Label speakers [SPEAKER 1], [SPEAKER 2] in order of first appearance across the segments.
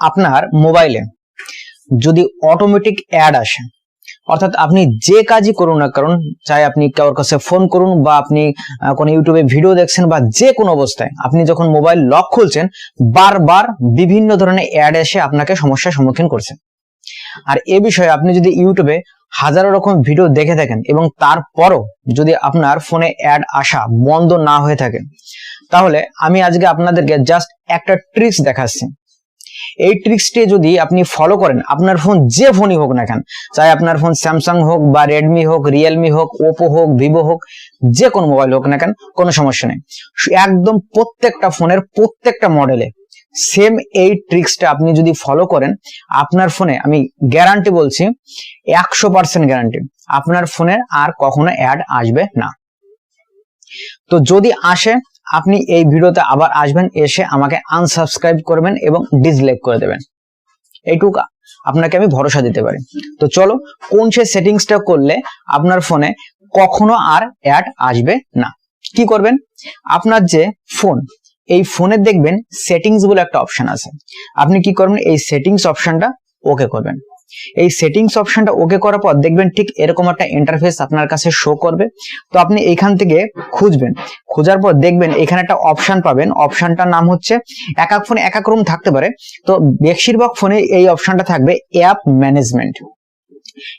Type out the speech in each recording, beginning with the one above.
[SPEAKER 1] আপনার মোবাইলে যদি অটোমেটিক অ্যাড আসে, অর্থাৎ আপনি যে কাজই করুন না কারণ, চাই আপনি কারোর কাছে ফোন করুন বা আপনি কোনো ইউটিউবে ভিডিও দেখছেন বা যে কোনো অবস্থায় আপনি যখন মোবাইল লক খুলছেন, বারবার বিভিন্ন ধরনের অ্যাড এসে আপনাকে সমস্যার সম্মুখীন করছে। আর এ বিষয়ে আপনি যদি ইউটিউবে হাজারো রকম ভিডিও দেখে থাকেন এবং তারপরও যদি আপনার ফোনে অ্যাড আসা বন্ধ না হয়ে থাকে, তাহলে আমি আজকে আপনাদেরকে জাস্ট একটা ট্রিক্স দেখাচ্ছি। এই ট্রিক্সটি যদি আপনি ফলো করেন, আপনার ফোন যে ফোনই হোক না কেন, চাই আপনার ফোন স্যামসাং হোক বা রেডমি হোক রিয়েলমি হোক ওপো হোক ভিভো হোক, যে কোনো মোবাইল হোক না কেন, কোনো সমস্যা নেই। একদম প্রত্যেকটা ফোনের প্রত্যেকটা মডেলে সেম এই ট্রিক্সটা আপনি যদি ফলো করেন, আপনার ফোনে আমি গ্যারান্টি বলছি, একশো পার্সেন্ট গ্যারান্টি আপনার ফোনে আর কখনো অ্যাড আসবে না। তো যদি আসে আপনি এই ভিডিওতে আবার আসবেন, এসে আমাকে আনসাবস্ক্রাইব করবেন এবং ডিসলাইক করে দেবেন। এইটুকু আপনাকে আমি ভরসা দিতে পারি। তো চলো, কোন সে সেটিংসটা করলে আপনার ফোনে কখনো আর অ্যাড আসবে না? কি করবেন? আপনার যে ফোন এই ফোনে দেখবেন সেটিংস বলে একটা অপশন আছে। আপনি কি করবেন? এই সেটিংস অপশনটা ওকে করবেন। এই সেটিংস অপশনটা ওকে করার পর দেখবেন ঠিক এরকম একটা ইন্টারফেস আপনার কাছে শো করবে। তো আপনি এইখান থেকে খুঁজবেন। খোঁজার পর দেখবেন এখানে একটা অপশন পাবেন। অপশনটার নাম হচ্ছে এক এক ফোনে এক এক রকম থাকতে পারে। তো বেশিরভাগ ফোনে এই অপশনটা থাকবে অ্যাপ ম্যানেজমেন্ট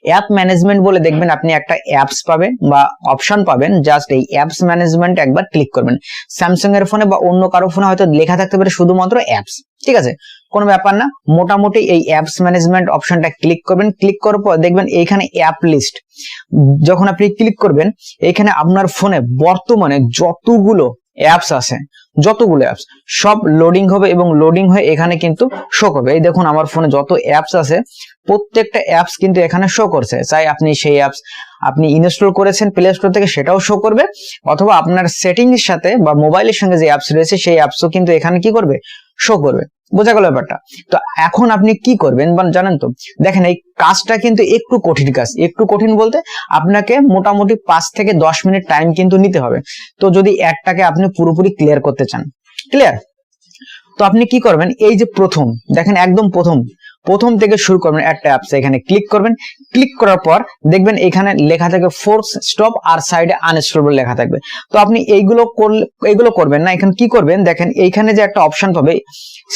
[SPEAKER 1] অ্যাপ ম্যানেজমেন্ট বলে দেখবেন আপনি একটা অ্যাপস পাবেন বা অপশন পাবেন। জাস্ট এই অ্যাপস ম্যানেজমেন্ট একবার ক্লিক করবেন। স্যামসাং এর ফোনে বা অন্য কারও ফোনে হয়তো লেখা থাকতে পারে শুধুমাত্র অ্যাপস ঠিক আছে? কোনো ব্যাপার না। মোটামুটি এই অ্যাপস ম্যানেজমেন্ট অপশনটা ক্লিক করবেন। ক্লিক করার পর দেখবেন এইখানে অ্যাপ লিস্ট যখন আপনি ক্লিক করবেন এখানে আপনার ফোনে বর্তমানে যতগুলো অ্যাপস আছে যতগুলো অ্যাপস সব লোডিং হবে এবং লোডিং হয়ে এখানে কিন্তু শো করবে। এই দেখুন আমার ফোনে যত অ্যাপস আছে, প্রত্যেকটা অ্যাপস কিন্তু এখানে শো করছে। চাই আপনি সেই অ্যাপস আপনি ইনস্টল করেছেন প্লে স্টোর থেকে, সেটাও শো করবে। অথবা আপনার সেটিং এর সাথে বা মোবাইলের সঙ্গে যে অ্যাপস রয়েছে, সেই অ্যাপসও কিন্তু এখানে কি করবে? শো করবে। বোঝা গেল ব্যাপারটা। তো এখন আপনি কি করবেন জানেন তো? দেখেন এই কাজটা কিন্তু একটু কঠিন কাজ। একটু কঠিন বলতে আপনাকে মোটামুটি পাঁচ থেকে দশ মিনিট টাইম কিন্তু নিতে হবে। তো যদি একটাকে আপনি পুরোপুরি ক্লিয়ার করতে চান। ক্লিয়ার তো আপনি কি করবেন? এই যে প্রথম, দেখেন একদম প্রথম। প্রথম থেকে শুরু করবেন একটা অ্যাপস এখানে ক্লিক করবেন। ক্লিক করার পর দেখবেন এখানে লেখা থাকবে ফোর্স স্টপ আর সাইডে আনস্টল লেখা থাকবে। তো আপনি এইগুলো এইগুলো করবেন না। এখানে কি করবেন? দেখেন এইখানে যে একটা অপশন পাবে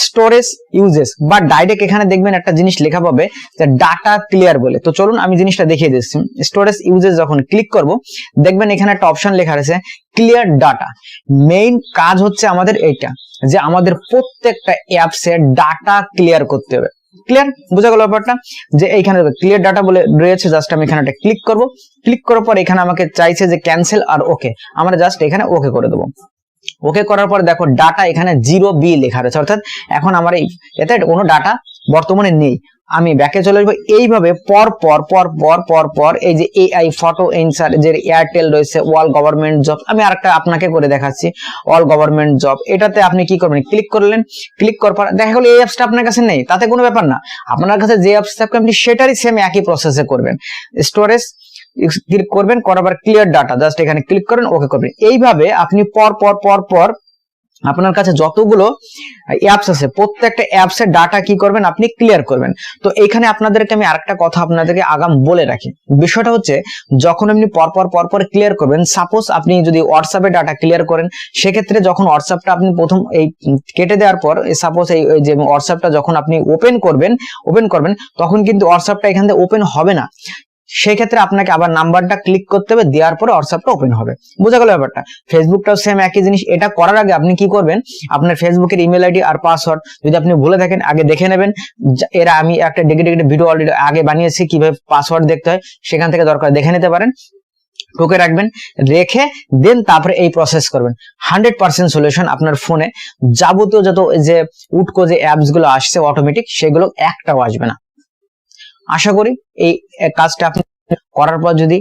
[SPEAKER 1] স্টোরেজ ইউজেস বা ডাইরেক্ট এখানে দেখবেন একটা জিনিস লেখা পাবে, যে ডাটা ক্লিয়ার বলে। তো চলুন আমি জিনিসটা দেখিয়ে দিচ্ছি। স্টোরেজ ইউজেস যখন ক্লিক করব, দেখবেন এখানে একটা অপশন লেখা রয়েছে ক্লিয়ার ডাটা মেইন কাজ হচ্ছে আমাদের এইটা, যে আমাদের প্রত্যেকটা অ্যাপসে ডাটা ক্লিয়ার করতে হবে। ক্লিয়ার বোঝা গেল ব্যাপারটা? যে এইখানে ক্লিয়ার ডাটা বলে রয়েছে জাস্ট আমি এখানে একটা ক্লিক করব। ক্লিক করার পর এখানে আমাকে চাইছে যে ক্যান্সেল আর ওকে আমরা জাস্ট এখানে ওকে করে দেবো। ওকে করার পর দেখো ডাটা এখানে জিরো বি লেখা রয়েছে। অর্থাৎ এখন আমার এই, এতে কোনো ডাটা বর্তমানে নেই। আমি ব্যাকে চলে আসব। এইভাবে পর পর পর পর পর পর এই যে এআই ফটো ইনসার যে এয়ারটেল রয়েছে ওয়াল গভর্নমেন্ট জব আমি আরেকটা আপনাকে করে দেখাচ্ছি অল গভর্নমেন্ট জব এটাতে আপনি কি করবেন? ক্লিক করলেন ক্লিক করার পর দেখা গেলো এই অ্যাপসটা আপনার কাছে নেই, তাতে কোনো ব্যাপার না। আপনার কাছে যে অ্যাপস থাকবে, আপনি সেটারই সেম একই প্রসেসে করবেন। স্টোরেজ ক্লিক করবেন, করার পর ক্লিয়ার ডাটা জাস্ট এখানে ক্লিক করেন ওকে করবেন। এইভাবে আপনি পর পর পর পর আপনার কাছে যতগুলো অ্যাপস আছে, প্রত্যেকটা অ্যাপস এর ডাটা কি করবেন আপনি ক্লিয়ার করবেন। তো এখানে আপনাদেরকে আমি আরেকটা কথা আপনাদেরকে আগাম বলে রাখি। বিষয়টা হচ্ছে, যখন আপনি পরপর পরপর ক্লিয়ার করবেন সাপোজ আপনি যদি হোয়াটসঅ্যাপে ডাটা ক্লিয়ার করেন, সেক্ষেত্রে যখন হোয়াটসঅ্যাপটা আপনি প্রথম এই কেটে দেওয়ার পর সাপোজ এই যে হোয়াটসঅ্যাপটা যখন আপনি ওপেন করবেন ওপেন করবেন, তখন কিন্তু হোয়াটসঅ্যাপটা এখান থেকে ওপেন হবে না। সেই ক্ষেত্রে আপনাকে আবার নাম্বারটা ক্লিক করতে হবে, দেওয়ার পরে হোয়াটসঅ্যাপটা ওপেন হবে। বোঝা গেল ব্যাপারটা? ফেসবুকটাও সেম একই জিনিস। এটা করার আগে আপনি কি করবেন? আপনার ফেসবুকের ইমেল আইডি আর পাসওয়ার্ড যদি আপনি ভুলে থাকেন, আগে দেখে নেবেন। এরা আমি একটা ডেকে ডেকে ভিডিও অলরেডি আগে বানিয়েছি, কীভাবে পাসওয়ার্ড দেখতে হয়, সেখান থেকে দরকার দেখে নিতে পারেন। টোকে রাখবেন, রেখে দেন, তারপরে এই প্রসেস করবেন। হান্ড্রেড পার্সেন্ট সলিউশন আপনার ফোনে যাবতীয় যত যে উটকো যে অ্যাপসগুলো আসছে অটোমেটিক সেগুলো একটাও আসবে না। আশা করি এই কাজটা আপনি করার পর যদি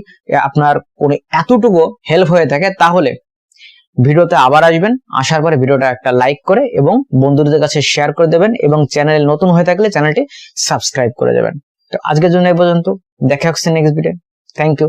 [SPEAKER 1] আপনার কোনো এতটুকু হেল্প হয়ে থাকে, তাহলে ভিডিওতে আবার আসবেন, আসার পরে ভিডিওটা একটা লাইক করে এবং বন্ধুদের কাছে শেয়ার করে দেবেন এবং চ্যানেল নতুন হয়ে থাকলে চ্যানেলটি সাবস্ক্রাইব করে দেবেন। তো আজকের জন্য এই পর্যন্ত, দেখা হচ্ছে নেক্সট ভিডিও থ্যাংক ইউ